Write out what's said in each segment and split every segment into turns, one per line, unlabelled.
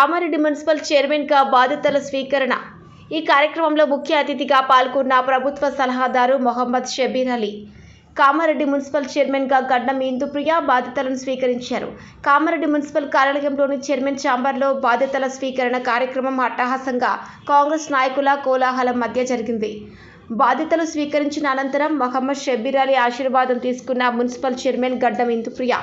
Kamareddy municipal చైర్మన్గా బాధ్యతల స్వీకరణ. ఈ కార్యక్రమంలో ముఖ్య అతిథిగా పాల్గొన్న ప్రభుత్వ సలహాదారు మొహమ్మద్ షబీర్ అలీ. కామారెడ్డి మున్సిపల్ చైర్మన్గా గడ్డం ఇందుప్రియ బాధ్యతలను స్వీకరించారు. కామారెడ్డి మున్సిపల్ కార్యాలయంలోని చైర్మన్ ఛాంబర్లో బాధ్యతల స్వీకరణ కార్యక్రమం అట్టహాసంగా కాంగ్రెస్ నాయకుల కోలాహలం మధ్య జరిగింది. బాధ్యతలు స్వీకరించిన అనంతరం మహమ్మద్ షబ్బీర్ అలీ ఆశీర్వాదం తీసుకున్న మున్సిపల్ చైర్మన్ గడ్డం ఇందుప్రియ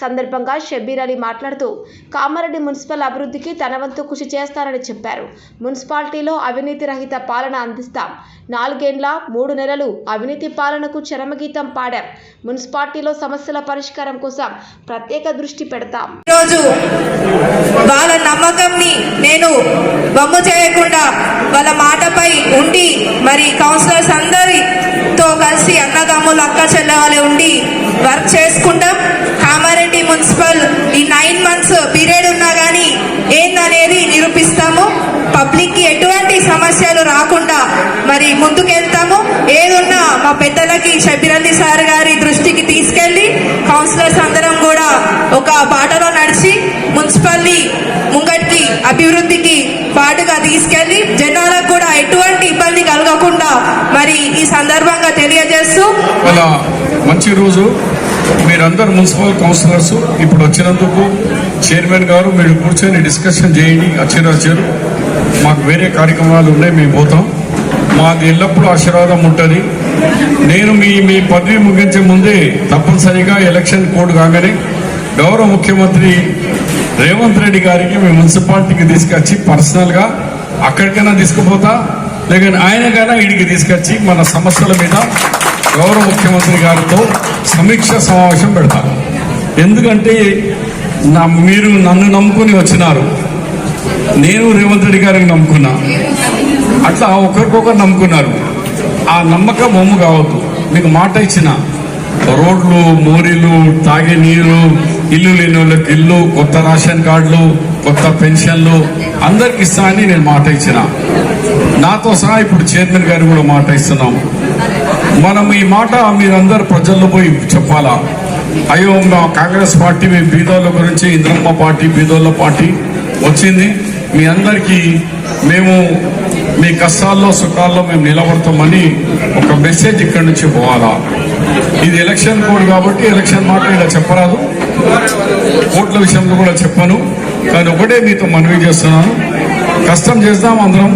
సందర్భంగా షబ్బీర్ అలీ మాట్లాడుతూ కామారెడ్డి మున్సిపల్ అభివృద్ధికి తన వంతు కృషి చేస్తారని చెప్పారు. మున్సిపాలిటీలో అవినీతి రహిత పాలన అందిస్తాం. నాలుగేండ్ల మూడు నెలలు అవినీతి పాలనకు చరమగీతం పాడాం. మున్సిపాలిటీలో సమస్యల పరిష్కారం కోసం ప్రత్యేక దృష్టి పెడతాం.
ఈరోజు వాళ్ళ నమ్మకంని నేను బొమ్ము చేయకుండా వాళ్ళ మాటపై ఉండి మరి కౌన్సిలర్స్ అందరితో కలిసి అన్నదమ్ములు అక్క చెల్లె ఉండి వర్క్ చేసుకుంటాం. కామారెడ్డి మున్సిపల్ ఈ నైన్ మంత్స్ పీరియడ్ ఉన్నా కానీ ఏందనేది నిరూపిస్తాము. పబ్లిక్కి ఎటువంటి సమస్యలు రాకుండా మరి ముందుకెళ్తాము. ఏదున్నా మా పెద్దలకి షబిరల్లి సార్ గారి దృష్టికి తీసుకెళ్ళి కౌన్సిలర్స్ అందరం కూడా ఒక బాటలో నడిచి మున్సిపల్ని ముంగటికి అభివృద్ధికి పాటుగా తీసుకెళ్ళి జనాలకు కూడా ఎటువంటి ఇబ్బంది కలగకుండా మరి ఈ సందర్భంగా తెలియజేస్తూ
మంచి రోజు. మీరందరు మున్సిపల్ కౌన్సిలర్స్ ఇప్పుడు వచ్చినందుకు చైర్మన్ గారు మీరు కూర్చొని డిస్కషన్ చేయండి వచ్చారు మాకు వేరే కార్యక్రమాలు ఉన్నాయి మేము పోతాం. మాకు ఎల్లప్పుడూ ఆశీర్వాదం ఉంటుంది. నేను మీ మీ పదవి ముగించే ముందే తప్పనిసరిగా ఎలక్షన్ కోడ్ కాగానే గౌరవ ముఖ్యమంత్రి రేవంత్ రెడ్డి గారికి మీ మున్సిపాలిటీకి తీసుకొచ్చి పర్సనల్గా అక్కడికైనా తీసుకుపోతా లేక ఆయనకైనా ఇడికి తీసుకొచ్చి మన సమస్యల మీద గౌరవ ముఖ్యమంత్రి గారితో సమీక్ష సమావేశం పెడతాను ఎందుకంటే నా మీరు నన్ను నమ్ముకుని వచ్చినారు. నేను రేవంత్ రెడ్డి గారిని నమ్ముకున్నా. అట్లా ఒకరికొకరు నమ్ముకున్నారు. ఆ నమ్మకం బొమ్మ కావద్దు. మీకు మాట ఇచ్చిన. రోడ్లు మోరీలు తాగే నీరు ఇల్లు లేని వాళ్ళకి ఇల్లు కొత్త రేషన్ కార్డులు కొత్త పెన్షన్లు అందరికి ఇస్తా అని నేను మాట ఇచ్చిన. నాతో సహా ఇప్పుడు చైర్మన్ గారు కూడా మాట ఇస్తున్నాం మనం ఈ మాట మీరందరు ప్రజల్లో పోయి చెప్పాలా? అయ్యో మా కాంగ్రెస్ పార్టీ మీ బీదోళ్ళ గురించి ఇంద్రమ్మ పార్టీ బీదోళ్ళ పార్టీ వచ్చింది. మీ అందరికీ మేము మీ కష్టాల్లో సుఖాల్లో మేము నిలబడతామని ఒక మెసేజ్ ఇక్కడి నుంచి పోవాలా? ఇది ఎలక్షన్ కోడ్ కాబట్టి ఎలక్షన్ మాట ఇలా చెప్పరాదు. ఓట్ల విషయంలో కూడా చెప్పను. కానీ ఒకటే మీతో మనవి చేస్తున్నాను. కష్టం చేద్దాం అందరం.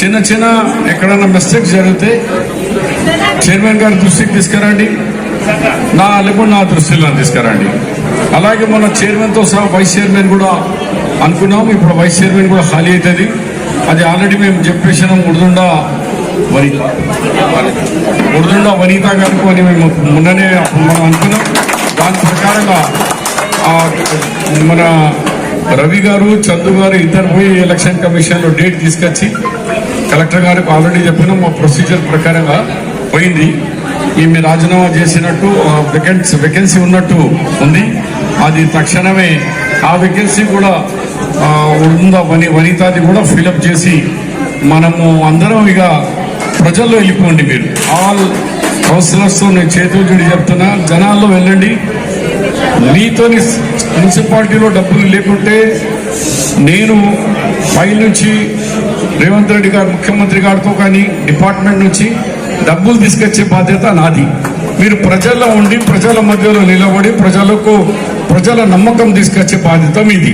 చిన్న చిన్న ఎక్కడన్నా మిస్టేక్స్ జరిగితే చైర్మన్ గారి దృష్టికి తీసుకురండి. నా లేకుండా నా దృష్టిలో తీసుకురండి. అలాగే మన చైర్మన్తో సహా వైస్ చైర్మన్ కూడా అనుకున్నాం. ఇప్పుడు వైస్ చైర్మన్ కూడా ఖాళీ అవుతుంది అది ఆల్రెడీ మేము చెప్పేసినాం ఉడుదుండా వనిత. ఉడుదుండా వనిత గారికి అని మేము మొన్ననే మనం అనుకున్నాం. దాని ప్రకారంగా మన రవి గారు చందు గారు ఇద్దరు పోయి ఎలక్షన్ కమిషన్లో డేట్ తీసుకొచ్చి కలెక్టర్ గారికి ఆల్రెడీ చెప్పినాం మా ప్రొసీజర్ ప్రకారంగా. పోయింది. ఈమె రాజీనామా చేసినట్టు వెకెన్సీ వేకెన్సీ ఉన్నట్టు ఉంది. అది తక్షణమే ఆ వెకెన్సీ కూడా ఉందా వని వనితాది కూడా ఫిలప్ చేసి మనము అందరం ఇక ప్రజల్లో వెళ్ళిపోండి మీరు. ఆల్ కౌన్సిలర్స్తో నేను చేతులు చూడి చెప్తున్నా జనాల్లో వెళ్ళండి. మీతోని మున్సిపాలిటీలో డబ్బులు లేకుంటే నేను పై నుంచి రేవంత్ రెడ్డి గారు ముఖ్యమంత్రి గారితో కానీ డిపార్ట్మెంట్ నుంచి డబ్బులు తీసుకొచ్చే బాధ్యత నాది. మీరు ప్రజల్లో ఉండి ప్రజల మధ్యలో నిలబడి ప్రజలకు ప్రజల నమ్మకం తీసుకొచ్చే బాధ్యత మీది.